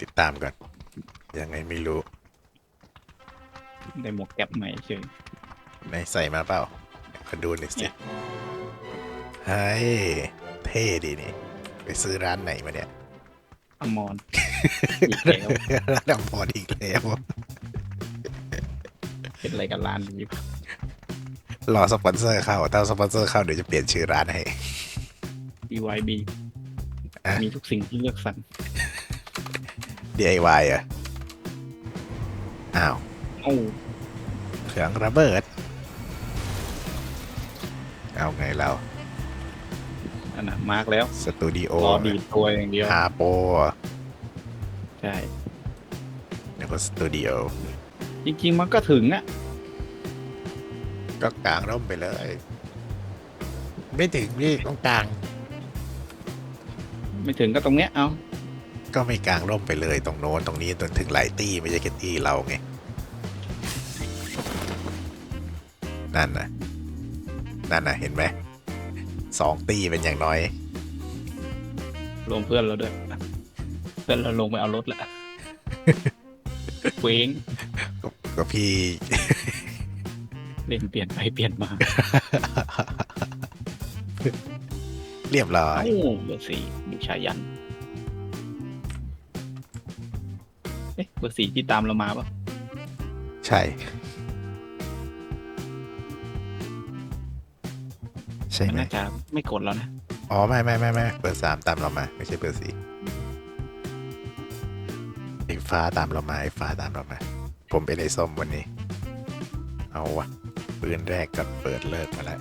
ติดตามก่อน ยังไงไม่รู้ได้หมวกแก๊ปใหม่เฉยไหนใส่มาเปล่าขอดูหน่อยสิเฮ้ยเท่ดีนี่ ไปซื้อร้านไหนมาเนี่ยอมรอีกแล้วร้านอมรอีกแล้วเป็นอะไรกับร้านนี้รอสปอนเซอร์เข้าถ้าสปอนเซอร์เข้าเดี๋ยวจะเปลี่ยนชื่อร้านให้ BYB อะมีทุกสิ่งที่เลือกสรร DIY อะ อ้าวโอ้เครื่องระเบิด เอาไงเรา อันน่ะมาร์กแล้ว สตูดิโอรอดีดตัวอย่างเดียวฮาโปใช่ แล้วก็สตูดิโอ จริง ๆ มันก็ถึงอะ ก็กลางร่มไปเลย ไม่ถึงพี่ต้องกลาง ไม่ถึงก็ตรงเนี้ยเอา ก็ไม่กลางร่มไปเลยตรงโน้นตรงนี้จนถึงหลายตี้ไม่ใช่แค่ตี้เราไง นั่นนะนั่นนะเห็นไหมสองตี้เป็นอย่างน้อยรวมเพื่อนเราด้วย เพื่อนเราลงไปเอารถละเว้งก็ก็พี่เล่นเปลี่ยนไปเปลี่ยนมา เรียบร้อเอ้ายเบอร์สี่ดูชายัน อ๊ะเบอร์สี่ที่ตามเรามาปะใช่ ใช่มันไหมน่าจะไม่กดแล้วนะ อ๋อ ไม่ไม่ไม่ไม่เบอร์สามตามเรามา ไม่ใช่เบอร์สี่ไอ้ฟ้าตามเรามาไอ้ฟ้าตามเรามา ผมเป็นไอ้ส้มวันนี้ เอาวะปืนแรกก็เปิดเลิกมาแล้ว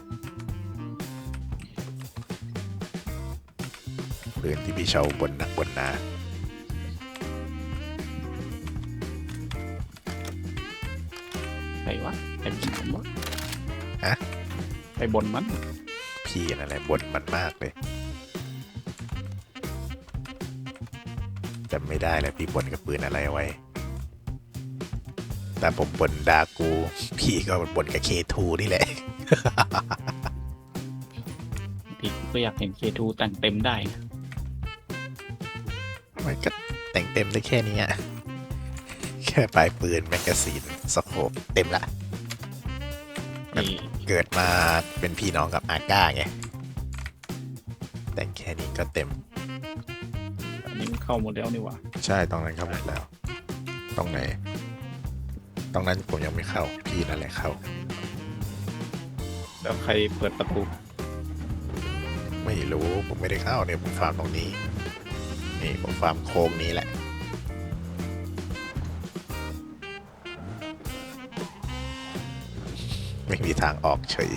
ปืนที่พี่เชาบนนักบนนา รวะใครบนมันวะฮะใครบนมัน พี่นั่นแหละบนมันมากเลยจำไม่ได้แล้วพี่บนกับปืนอะไรไว้ แต่ผมบนดากู พี่ก็บนกับเคทูนี่แหละ พี่ก็อยากเห็นเคทูแต่งเต็มได้นะมันก็แต่งเต็มได้แค่นี้อะ แค่ปลายปืนแมกกาซีนสโคปเต็มละนี่เกิดมาเป็นพี่น้องกับอาก้าไง แต่งแค่นี้ก็เต็ม อันนี้มันเข้าหมดแล้วนี่หว่าใช่ตรงนั้นเข้าหมดแล้ว ตรงไหน ตรงนั้นผมยังไม่เข้า พี่นั่นแหละเข้า แล้วใครเปิดประตูไม่รู้ผมไม่ได้เข้าเนี่ยผมฟาร์มตรงนี้ นี่ผมฟาร์มโค้งนี้แหละ มีทางออกเฉย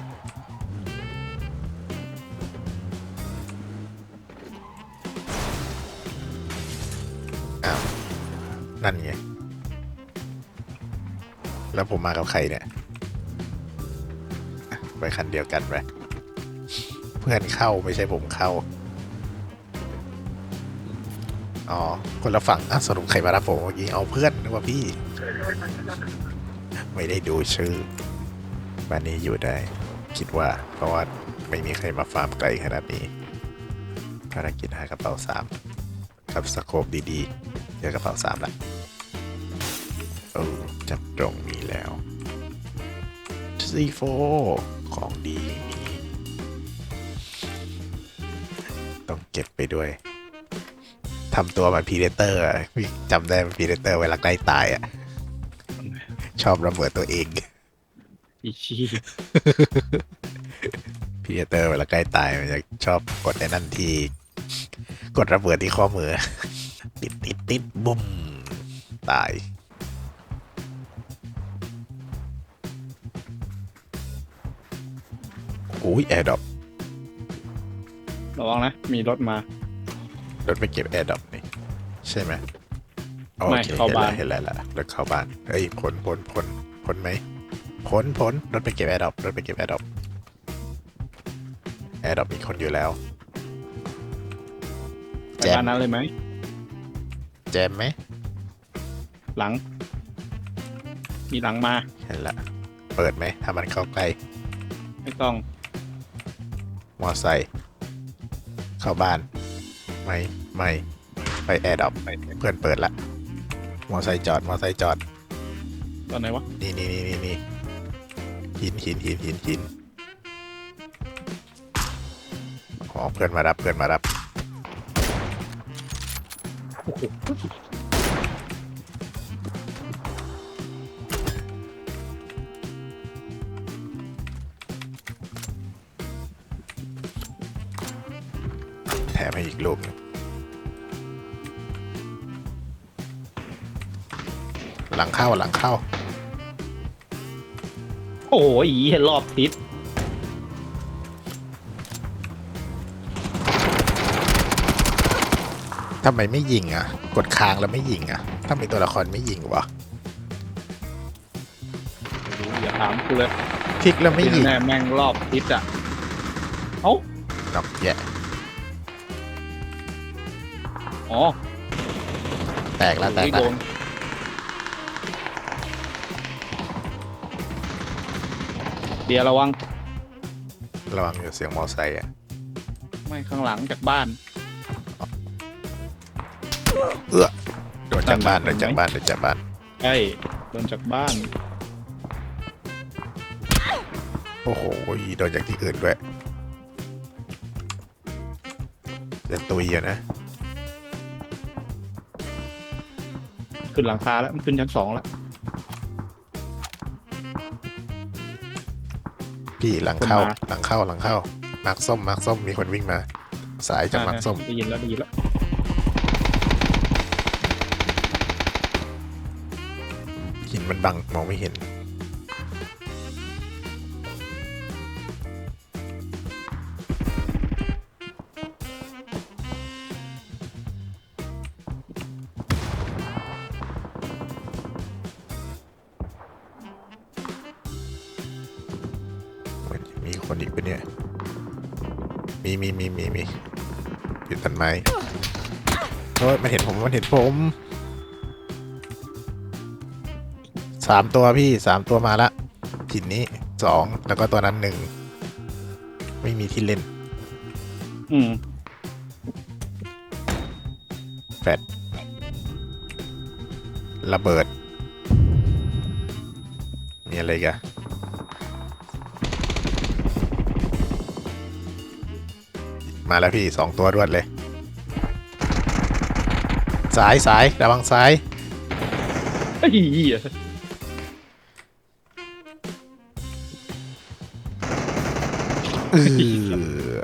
อ้าวนั่นไง แล้วผมมากับใครเนี่ย ไปคันเดียวกันไปเพื่อนเข้าไม่ใช่ผมเข้า อ๋อ คนละฝั่งอะสรุปใครมารับผมเมื่อกี้ เอาเพื่อนนึกว่าพี่ ไม่ได้ดูชื่อ บ้านนี้อยู่ได้ คิดว่า เพราะว่าไม่มีใครมาฟาร์มไกลขนาดนี้ภารกิจหากระเป๋าสามกับสโคปดีๆเจอกระเป๋าสามละเออจับตรงนี้แล้วซีโฟของดีมีต้องเก็บไปด้วยทำตัวเหมือนพีเดเตอร์จำได้พีเดเตอร์เวลาใกล้ตายอะ ชอบระเบิดตัวเอง อีชีพีเดเตอร์เวลาใกล้ตายมันจะชอบกดไอ้นั่นที่ กดระเบิดที่ข้อมือ ติดติดติดบุ้มตาย โอ้ยแอร์ดรอประวังนะ มีรถมา รถไปเก็บแอร์ดรอปนี่ ใช่ไหมโอไม่เคเข้าบ้านเห็นแล้วเห็นแล้วล่ะรถเข้าบ้านเฮ้ยพ้นพ้นพ้นพ้นไหม พ้นพ้นรถไปเก็บแอร์ดรอปรถไปเก็บแอร์ดรอปแอร์ดรอปมีคนอยู่แล้วไปแจมด้านนั้นเลยไหม แจมไหมหลัง มีหลังมา เห็นละเปิดไหมถ้ามันเข้าใกล้ไม่ต้องมอไซค์เข้าบ้านไม่ไม่ไปแอร์ดรอปเพื่อนเปิดละมอไซค์จอดมอไซค์จอด ตอนไหนวะนี่นี่นี่นี่นี่ หินหินหินหินหินอ๋อเพื่อนมารับเพื่อนมารับแถมให้อีกลูกหนึ่งหลังเข้าหลังเข้า โอ้โหอีเห็นรอบทิศทำไมไม่ยิงอะ กดค้างแล้วไม่ยิงอะทำไมตัวละครไม่ยิงวะไม่รู้อย่าถามกูเลยคลิกแล้วไม่ยิง แน่แม่งรอบทิศอะ เอ้านอกแยะอ๋อแตกแล้วแตกไม่แล้โดวน เดี๋ยวระวังระวังอยู่เสียงมอไซค์อะไม่ข้างหลังจากบ้านเอื้อโดนจากบ้านโดเห็นนไหมจากบ้านโดนจากบ้านใช่โดนจากบ้าน โอ้โหโดนจากที่อื่นด้วยจะตุยอะนะขึ้นหลังคาแล้วมันขึ้นชั้นสองแล้ว พี่หลังเข้าคนมา หลังเข้าหลังเข้ามาร์กส้มมาร์กส้มมีคนวิ่งมา สายจากมาร์กส้มได้ยินแล้วได้ยินแล้วหินมันบังมองไม่เห็นเหมือน คนอีกปะเนี่ย มีมีมีมีมีอยู่ต้นไม้โอ้ยมันเห็นผมมันเห็นผมสามตัวพี่สามตัวมาละหินนี้สองแล้วก็ตัวนั้นหนึ่งไม่มีที่เล่น อืมแฟดระเบิด มีอะไรอีกัน มาแล้วพี่สองตัวรวดเลยสายสายระวังซ้ายไอ้เหี้ยเออ